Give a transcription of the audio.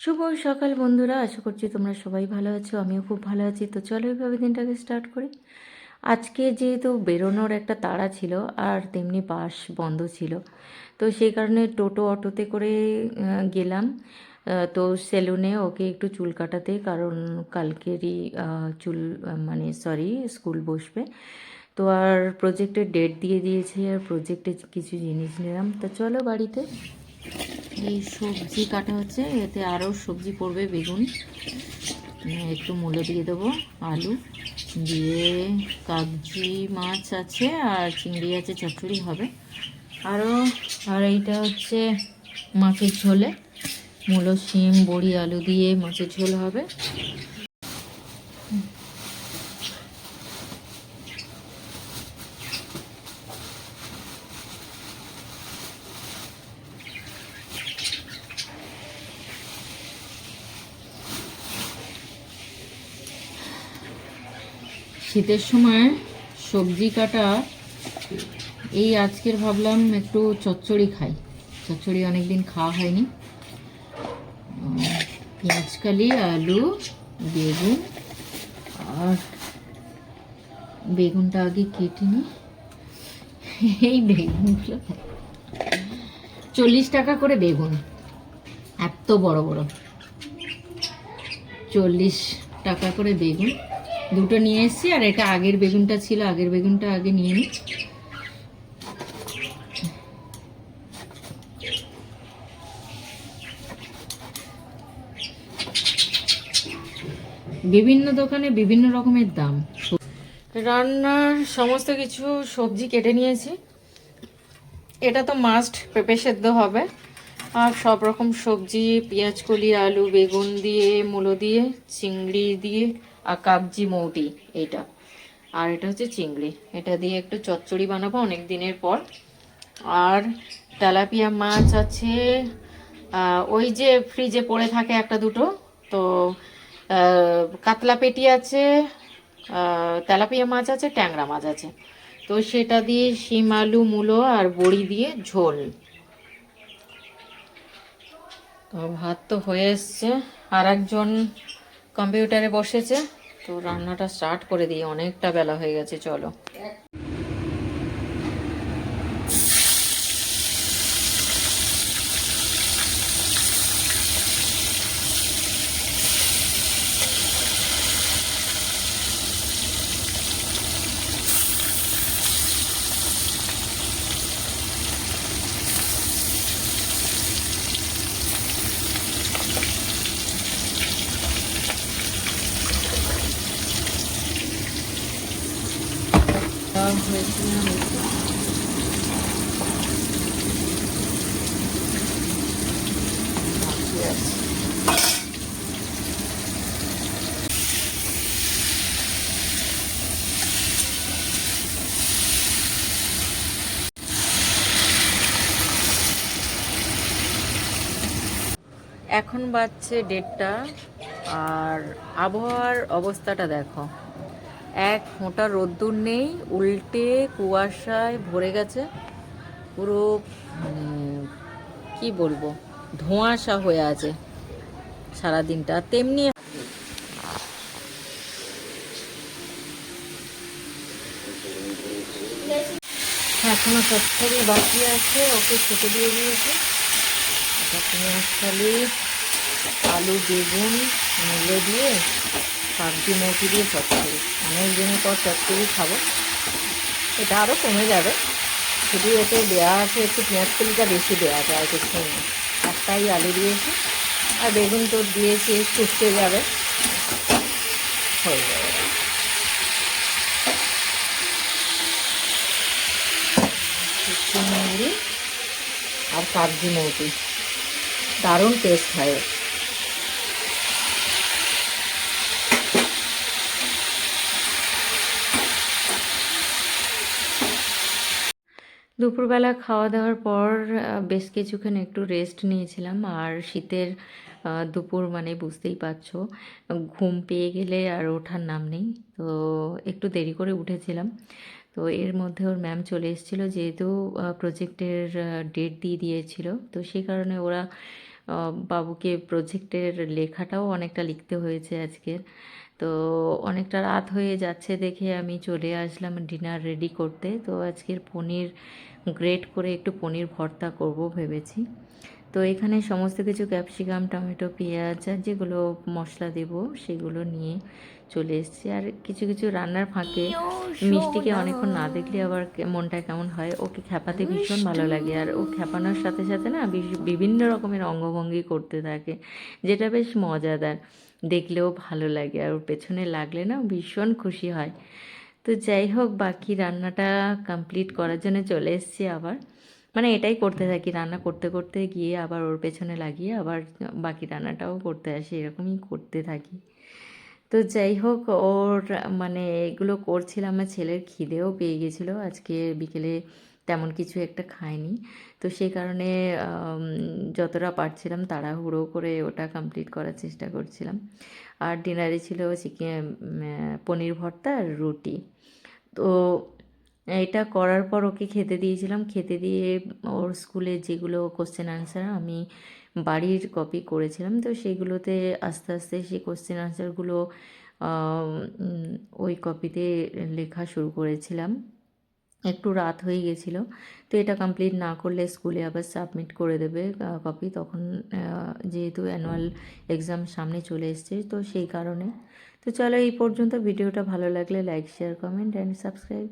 শুভ সকাল বন্ধুরা, আশা করছি তোমরা সবাই ভালো আছো, আমিও খুব ভালো আছি। তো চলো এইভাবে দিনটাকে স্টার্ট করি। আজকে যেহেতু বেরোনোর একটা তাড়া ছিল আর তেমনি বাস বন্ধ ছিল, তো সেই কারণে টোটো অটোতে করে গেলাম। তো সেলুনে ওকে একটু চুল কাটাতে, কারণ কালকেরই চুল মানে সরি স্কুল বসবে। তো আর প্রজেক্টের ডেট দিয়ে দিয়েছে, আর প্রজেক্টে কিছু জিনিস নিলাম। তো চলো বাড়িতে। এই সবজি কাটা হচ্ছে, এতে আরও সবজি পড়বে, বেগুন। একটু মূল্য দিয়ে দেবো, আলু দিয়ে কাগজি, মাছ আছে, আর চিংড়ি আছে, চচ্চড়ি হবে। আরও আর এইটা হচ্ছে মাছের ঝোলে। মূলো, শিম, বড়ি, আলু দিয়ে মাছের ঝোল হবে। শীতের সময় সবজি কাটা, এই আজকের ভাবলাম একটু চচ্চড়ি খাই। চচ্চড়ি অনেকদিন খাওয়া হয়নি। পেঁয়াজকালি আলু, বেগুন, আর বেগুনটা আগে কেটে নিই এই বেগুনগুলো চল্লিশ টাকা করে বেগুন। এত বড় বড়। চল্লিশ টাকা করে বেগুন। দুটো নিয়ে এসেছি, আর এটা আগের বেগুনটা ছিল, আগের বেগুনটা আগে নিয়ে নিই বিভিন্ন দোকানে বিভিন্ন রকমের দাম। রান্নার সমস্ত কিছু সবজি কেটে নিয়েছি। এটা তো মাস্ট পেঁপে সেদ্ধ হবে। আর সব রকম সবজি পেঁয়াজ কলি আলু, বেগুন দিয়ে, মূলো দিয়ে, চিংড়ি দিয়ে আর কাগজি মৌটি এইটা। আর এটা হচ্ছে চিংড়ি। এটা দিয়ে একটু চচ্চড়ি বানাবো অনেক দিনের পর। আর তেলাপিয়া মাছ আছে ওই যে ফ্রিজে পড়ে থাকে একটা দুটো। তো কাতলা পেটি আছে তেলাপিয়া মাছ আছে, ট্যাংরা মাছ আছে। তো সেটা দিয়ে শিম, আলু, মূলো আর বড়ি দিয়ে ঝোল। তো ভাত তো হয়ে এসছে। আর একজন কম্পিউটারে বসেছে। তো রান্নাটা স্টার্ট করে দিই অনেকটা বেলা হয়ে গেছে চলো। এখন বাজছে ডেটটা আর আবহাওয়ার অবস্থাটা দেখো। এক ফোঁটা রোদ্দুর নেই, উল্টে কুয়াশায় ভরে গেছে। পুরো মানে কি বলব, ধোঁয়াশা হয়ে আছে সারাদিনটা। তেমনি এখনও চচ্চড়ি বাকি আছে, ওকে খেতে দিয়ে দিয়েছি। পেঁয়াজ খালি আলু, বেগুন, মূলো দিয়ে সবজি মৌটি দিয়ে চচ্চড়ি। অনেক দিনের পর চচ্চড়ি খাব। এটা আরও কমে যাবে। শুধু এতে দেওয়া আছে, একটু পেঁয়াজ কলিটা বেশি দেওয়া আছে আর কিছু নেই। একটাই আলু দিয়েছি। আর বেগুন তো দিয়েছি শুকিয়ে যাবে। হয়ে যাবে। আর কাগজি মৌটি দারুণ টেস্ট হয়। দুপুরবেলা খাওয়া দাওয়ার পর বেশ কিছুক্ষণ একটু রেস্ট নিয়েছিলাম। আর শীতের দুপুর মানে বুঝতেই পারছ, ঘুম পেয়ে গেলে আর ওঠার নাম নেই। তো একটু দেরি করে উঠেছিলাম। তো এর মধ্যে ওর ম্যাম চলে এসেছিল, যেহেতু প্রজেক্টের ডেট দিয়ে দিয়েছিল। তো সেই কারণে ওরা বাবুকে প্রজেক্টের লেখাটাও অনেকটা লিখতে হয়েছে আজকের তো অনেকটা রাত হয়ে যাচ্ছে দেখে আমি চলে আসলাম ডিনার রেডি করতে। তো আজকের পনির গ্রেট করে একটু পনির ভর্তা করব ভেবেছি। তো এখানে সমস্ত কিছু ক্যাপসিকাম টমেটো পেঁয়াজ আর যেগুলো মশলা দেব সেগুলো নিয়ে চলে এসেছি। আর কিছু কিছু রান্নার ফাঁকে মিষ্টিকে অনেকক্ষণ না দেখলে আবার মনটা কেমন হয়? ওকে খ্যাপাতে ভীষণ ভালো লাগে। আর ও খ্যাপানোর সাথে সাথে না বিভিন্ন রকমের অঙ্গভঙ্গি করতে থাকে যেটা বেশ মজাদার। দেখলেও ভালো লাগে আর ওর পেছনে লাগলে না ভীষণ খুশি হয়। তো যাই হোক, বাকি রান্নাটা কমপ্লিট করার জন্য চলে এসেছি আবার। মানে এটাই করতে থাকি, রান্না করতে করতে গিয়ে আবার ওর পেছনে লাগিয়ে আবার বাকি রান্নাটাও করতে আসি, এরকমই করতে থাকি। তো যাই হোক, ওর মানে এগুলো করছিলাম, আমার ছেলের খিদেও পেয়ে গেছিল। আজকে বিকেলে তেমন কিছু একটা খায়নি তো সেই কারণে যতটা পারছিলাম তাড়াহুড়ো করে ওটা কমপ্লিট করার চেষ্টা করছিলাম। আর ডিনারে ছিল চিকেন পনির ভর্তা আর রুটি। তো এটা করার পর ওকে খেতে দিয়েছিলাম। খেতে দিয়ে ওর স্কুলে যেগুলো কোশ্চেন আনসার আমি বাড়ির কপি করেছিলাম। তো সেগুলোতে আস্তে আস্তে সেই কোশ্চেন আনসারগুলো ওই কপিতে লেখা শুরু করেছিলাম। একটু রাত হয়ে গেছিল। তো এটা কমপ্লিট না করলে স্কুলে আবার সাবমিট করে দেবে কপি তখন যেহেতু অ্যানুয়াল এক্সাম সামনে চলে এসছে, তো সেই কারণে। তো চলো এই পর্যন্ত। ভিডিওটা ভালো লাগলে like share comment and subscribe